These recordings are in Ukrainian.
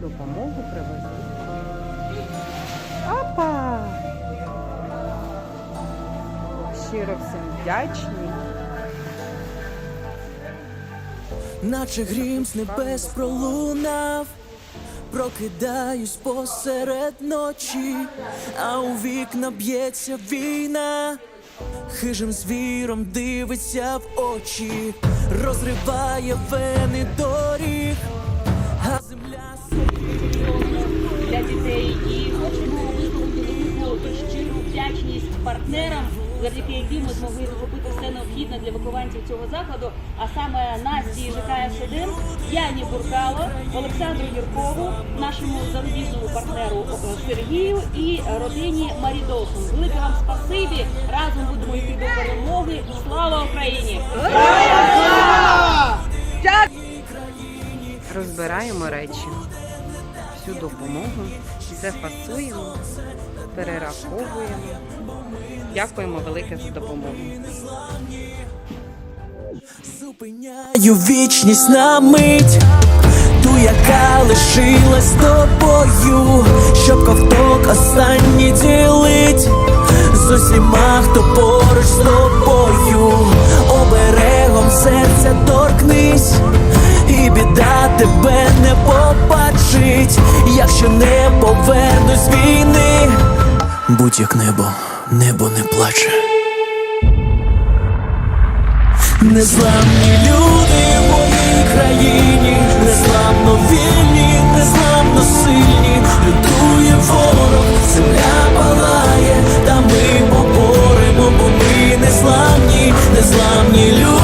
допомогу привезли. Опа! Щиро всім вдячні. наче грім з небес пролунав, прокидаюсь посеред ночі, а у вікна б'ється війна, хижим звіром дивиться в очі, розриває вени доріг, партнерам, завдяки яким ми змогли зробити все необхідне для вихованців цього закладу, а саме Насті ЖКС-1, Яні Буркало, Олександру Юркову, нашому зарубіжному партнеру е, Сергію і родині Марідосун. Велике вам спасибі! Разом будемо йти до перемоги. Слава Україні! Розбираємо речі. Всю допомогу. Все фасуємо, перераховуємо. Дякуємо велике за допомогу. Зупиняю вічність на мить, ту, яка лишилась тобою, щоб ковток останній ділить з усіма, хто поруч будь як небо, небо не плаче. Незламні люди в моїй країні, незламно вільні, незламно сильні, лютує ворог, земля палає, та ми поборемо, бо ми незламні, незламні люди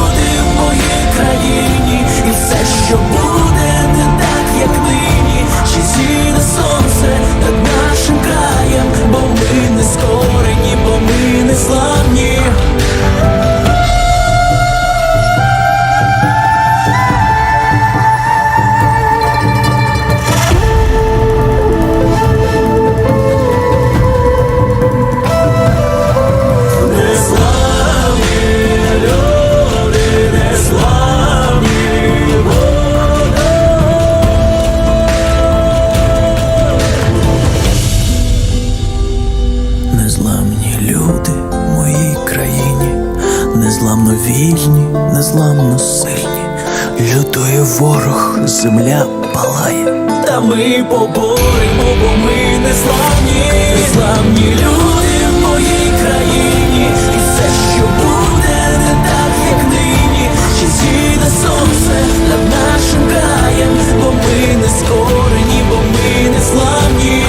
ворог, земля палає. Та ми поборемо, бо ми незламні, незламні люди в моїй країні, і все, що буде, не так, як нині. Ще зійде сонце над нашим краєм, бо ми не скорені, бо ми незламні.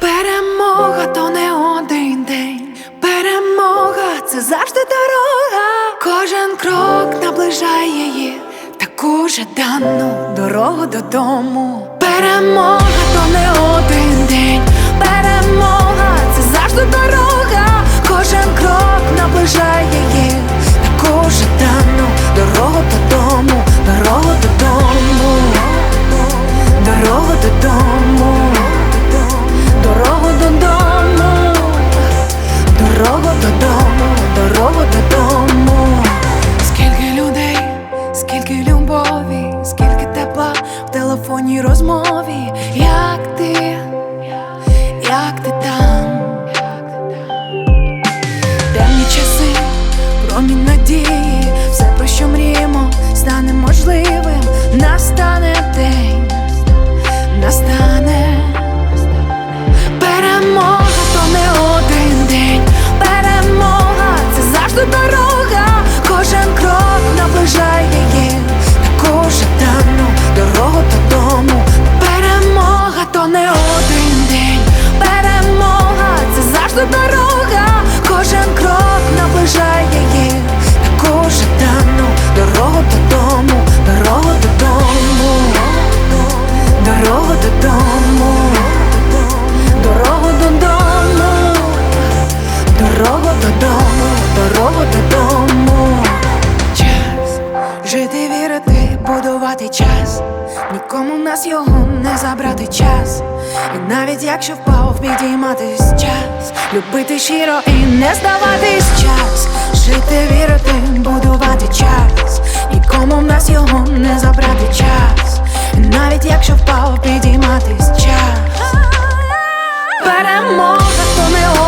Перемога то не один день. Перемога це завжди дорога. Крок наближає її, таку жадану дорогу додому. Перемога то не один день. Перемога це завжди дорога. Кожен крок наближає її, нас його не забрати час. І навіть якщо впав, підійматись час, любити щиро і не здаватись час, жити, вірити, будувати час. Нікому в нас його не забрати час. І навіть якщо впав, підійматись час. Перемога, то не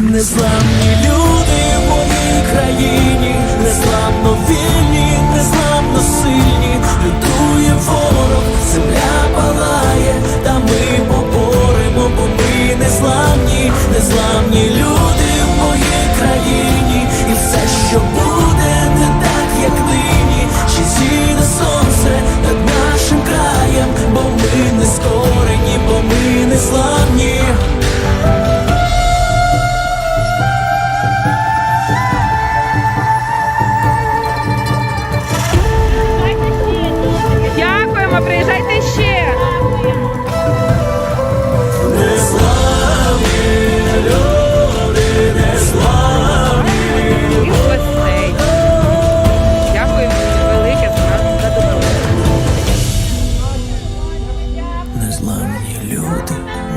Незламні люди в моїй країні, незламно вільні,